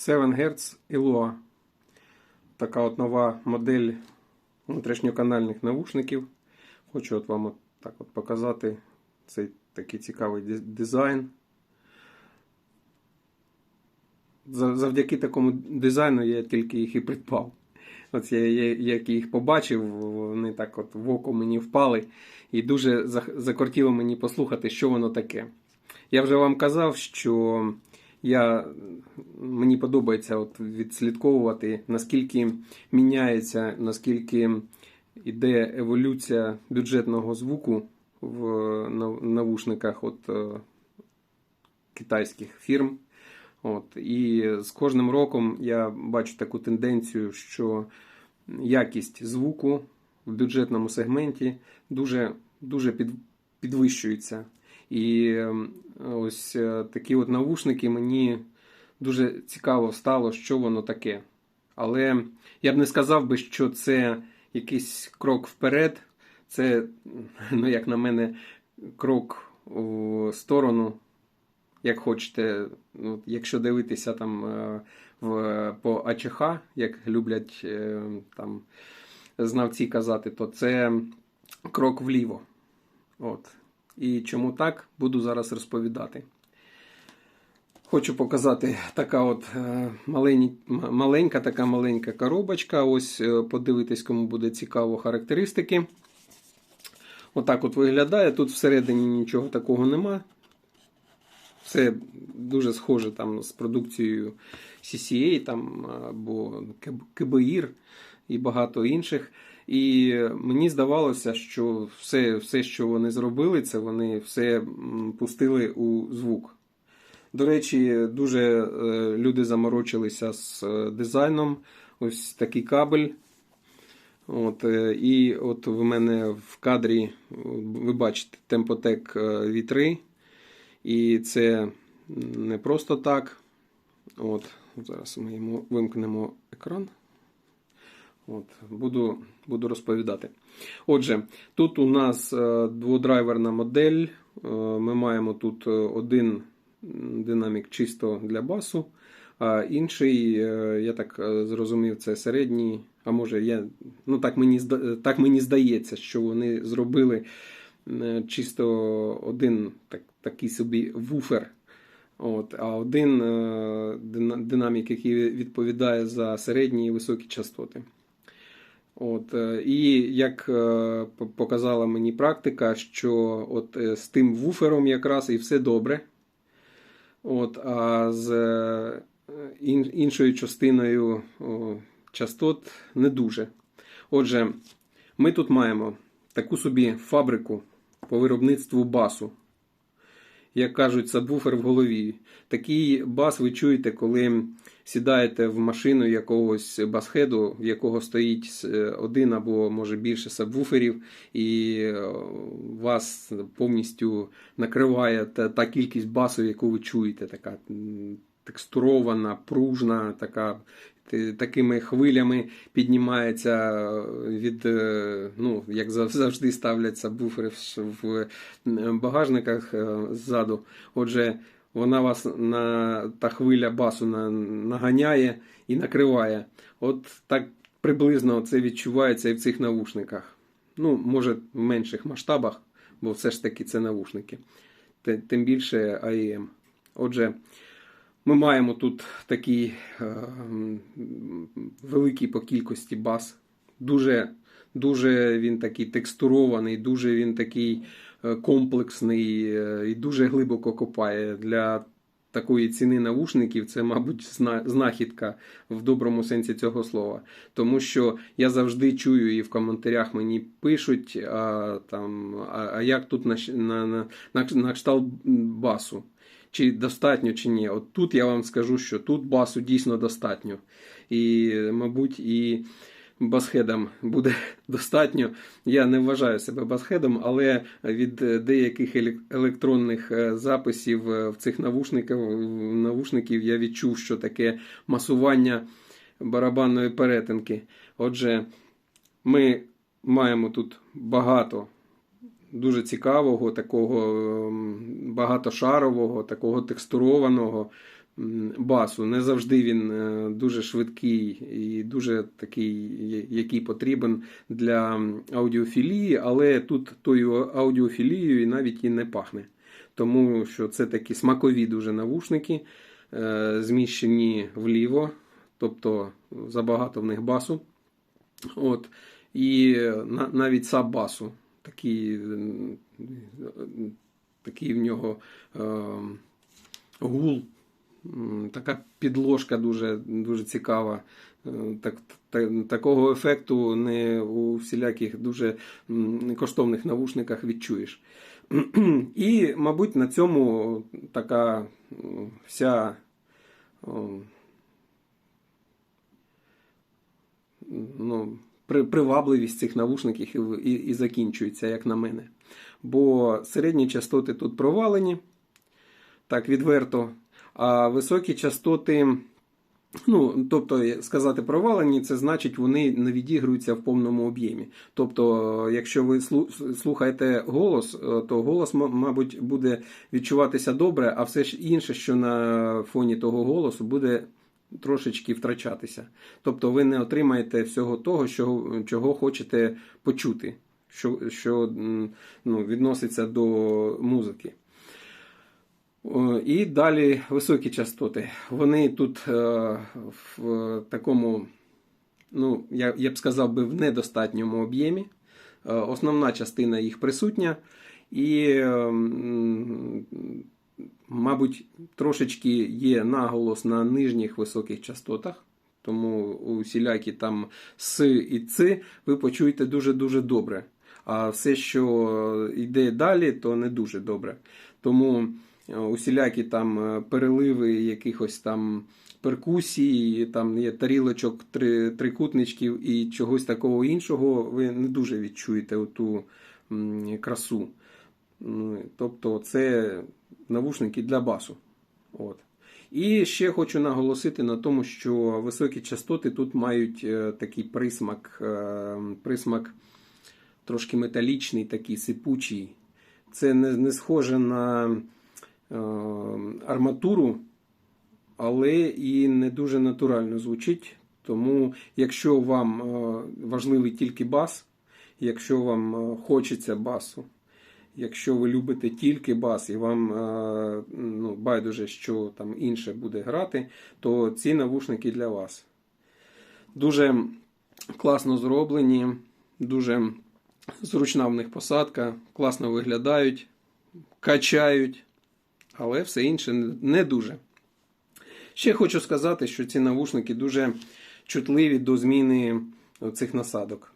7 Гц Eloa. Така от нова модель внутрішньоканальних навушників. Хочу от вам от так от показати цей такий цікавий дизайн. Завдяки такому дизайну я тільки їх і придбав. От я, я як їх побачив, вони так от в око мені впали, і дуже закортіло мені послухати, що воно таке. Я вже вам казав, що я, мені подобається от відслідковувати, наскільки міняється, наскільки йде еволюція бюджетного звуку в навушниках от, е, китайських фірм. От, і з кожним роком я бачу таку тенденцію, що якість звуку в бюджетному сегменті дуже, дуже під, підвищується. І ем, ось е, такі от навушники мені дуже цікаво стало, що воно таке. Але я б не сказав би, що це якийсь крок вперед. Це, ну, як на мене, крок у сторону, як хочете, якщо дивитися там е, в, по АЧХ, як люблять е, там знавці казати, то це крок вліво. От. І чому так, буду зараз розповідати. Хочу показати така от е, малень- маленька, така маленька коробочка. Ось е, подивитись, кому буде цікаво характеристики. Отак от виглядає. Тут всередині нічого такого нема. Все дуже схоже там з продукцією CCA там, або КБІР і багато інших. І мені здавалося, що все, все, що вони зробили, це вони все пустили у звук. До речі, дуже е, люди заморочилися з е, дизайном. Ось такий кабель. От, е, і от в мене в кадрі, ви бачите, е, V3. І це не просто так. От, зараз ми йому вимкнемо екран. От, буду, буду розповідати. Отже, тут у нас е, дводрайверна модель. Е, Ми маємо тут е, один динамік чисто для басу, а інший, я так зрозумів, це середній. А може, я, ну так мені, так мені здається, що вони зробили чисто один так, такий собі вуфер. От, а один динамік, який відповідає за середні і високі частоти. От, е, і як е, показала мені практика, що от е, з тим вуфером якраз і все добре. От, а з іншою частиною частот не дуже. Отже, ми тут маємо таку собі фабрику по виробництву басу. Як кажуть, сабвуфер в голові. Такий бас ви чуєте, коли сідаєте в машину якогось басхеду, в якого стоїть е, один або може більше сабвуферів, і е, вас повністю накриває та, та кількість басу, яку ви чуєте, така текстурована, пружна, така. Такими хвилями піднімається від, е, ну, як завжди ставлять сабвуфери в- в багажниках е, ззаду. Отже, вона вас на та хвиля басу на, наганяє і накриває. От так приблизно це відчувається і в цих навушниках. Ну, може, в менших масштабах, бо все ж таки це навушники. Тим більше AEM. Отже, ми маємо тут такий е, великий по кількості бас. Дуже, дуже він такий текстурований, дуже він такий е, комплексний е, і дуже глибоко копає. Для такої ціни навушників це, мабуть, знахідка в доброму сенсі цього слова. Тому що я завжди чую і в коментарях мені пишуть, а, там, а, а як тут на, на, на, на кшталт басу. Чи достатньо, чи ні. От тут я вам скажу, що тут басу дійсно достатньо. І, мабуть, і басхедам буде достатньо. Я не вважаю себе басхедом, але від деяких електронних е, записів е, в цих навушниках, навушників я відчув, що таке масування барабанної перетинки. Отже, ми маємо тут багато дуже цікавого, такого ем, багатошарового, такого текстурованого басу. Не завжди він е, дуже швидкий і дуже такий, який потрібен для аудіофілії, але тут тою аудіофілією і навіть і не пахне. Тому що це такі смакові дуже навушники, е, зміщені вліво, тобто забагато в них басу. От. І навіть саб-басу. Такий, такий в нього е, гул, така підложка дуже, дуже цікава. Е, Так, такого ефекту не у всіляких дуже коштовних навушниках відчуєш. І, мабуть, на цьому така вся ну, привабливість цих навушників і, і закінчується, як на мене. Бо середні частоти тут провалені, так відверто, а високі частоти. Ну, тобто, сказати провалені, це значить, вони не відігруються в повному об'ємі. Тобто, якщо ви слухаєте голос, е, то голос, мабуть, буде відчуватися добре, а все ж інше, що на фоні того голосу, буде трошечки втрачатися. Тобто, ви не отримаєте всього того, що, чого хочете почути, що, що ну, відноситься до музики. І далі високі частоти. Вони тут е, в такому, ну, я, я б сказав би, в недостатньому об'ємі. Е, Основна частина їх присутня. І, е, м, мабуть, трошечки є наголос на нижніх високих частотах. Тому усілякі там С і Ц ви почуєте дуже-дуже добре. А все, що йде далі, то не дуже добре. Тому е, усілякі там е, переливи якихось там перкусій, там є тарілочок, три, трикутничків і чогось такого іншого, ви не дуже відчуєте оту красу. Ну, Тобто це навушники для басу. От. І ще хочу наголосити на тому, що високі частоти тут мають е, такий присмак, е, присмак трошки металічний, такий сипучий. Це не, схоже на е, арматуру, але і не дуже натурально звучить. Тому, якщо вам важливий тільки бас, якщо вам хочеться басу, якщо ви любите тільки бас і вам е, ну, байдуже, що там інше буде грати, то ці навушники для вас. Дуже класно зроблені, дуже зручна в них посадка, класно виглядають, качають, але все інше не дуже. Ще хочу сказати, що ці навушники дуже чутливі до зміни цих насадок.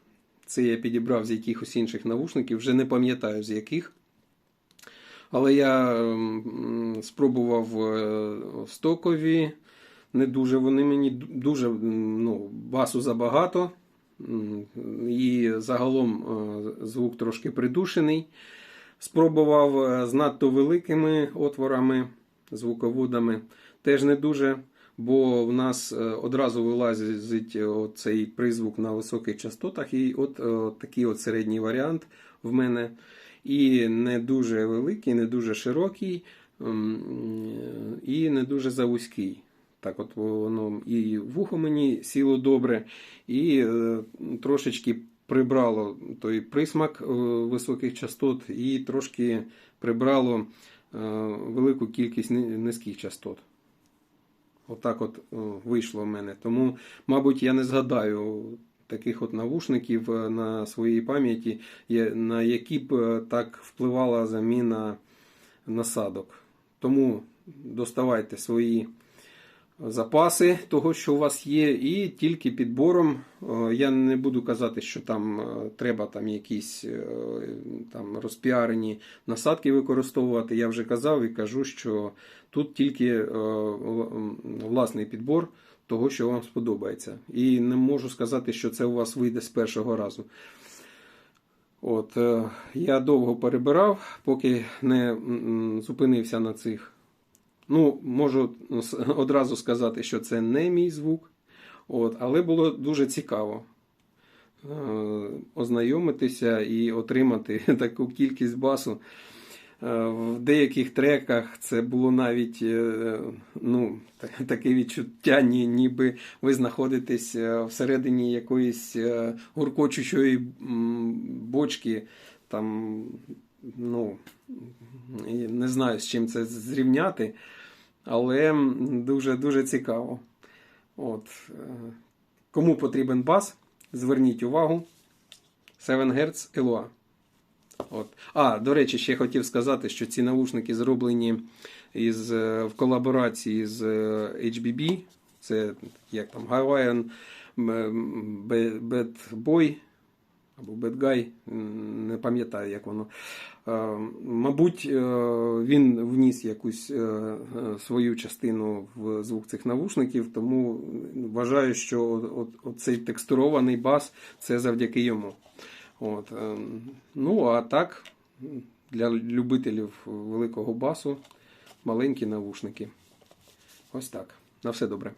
Це я підібрав з якихось інших навушників, вже не пам'ятаю з яких. Але я спробував е, стокові, не дуже вони мені дуже ну, басу забагато. І загалом е, звук трошки придушений. Спробував е, з надто великими отворами, звуководами. Теж не дуже, бо в нас е, одразу вилазить цей призвук на високих частотах, і от е, такий от середній варіант в мене. І не дуже великий, не дуже широкий, і не дуже завузький. Так, от воно і вухо мені сіло добре, і е, трошечки прибрало той присмак е, високих частот, і трошки прибрало е, велику кількість низьких частот. Отак от е, вийшло в мене. Тому, мабуть, я не згадаю таких от навушників е, на своїй пам'яті, на які б е, так впливала заміна насадок. Тому доставайте свої запаси того, що у вас є, і тільки підбором. е, Я не буду казати, що там е, треба там якісь е, там розпіарені насадки використовувати. Я вже казав і кажу, що тут тільки власний підбор того, що вам сподобається. І не можу сказати, що це у вас вийде з першого разу. От, я довго перебирав, поки не зупинився на цих. Ну, можу одразу сказати, що це не мій звук. От, але було дуже цікаво е, ознайомитися і отримати таку кількість басу. Е, В деяких треках це було навіть е, ну, таке відчуття, ні- ніби ви знаходитесь е, всередині якоїсь е, гуркочущої бочки. Там, ну, не знаю, з чим це зрівняти, але дуже, дуже цікаво. От. е, Кому потрібен бас, зверніть увагу. 7 Гц Elua. От. А, до речі, ще хотів сказати, що ці наушники зроблені із, е, в колаборації з е, HBB. Це як там Hawaiian Bad Boy або Bad не пам'ятаю, як воно. Е, Мабуть, е, він вніс якусь е, свою частину в звук цих навушників, тому вважаю, що цей текстурований бас це завдяки йому. От, ну, а так, для любителів великого басу, маленькі навушники. Ось так. На все добре.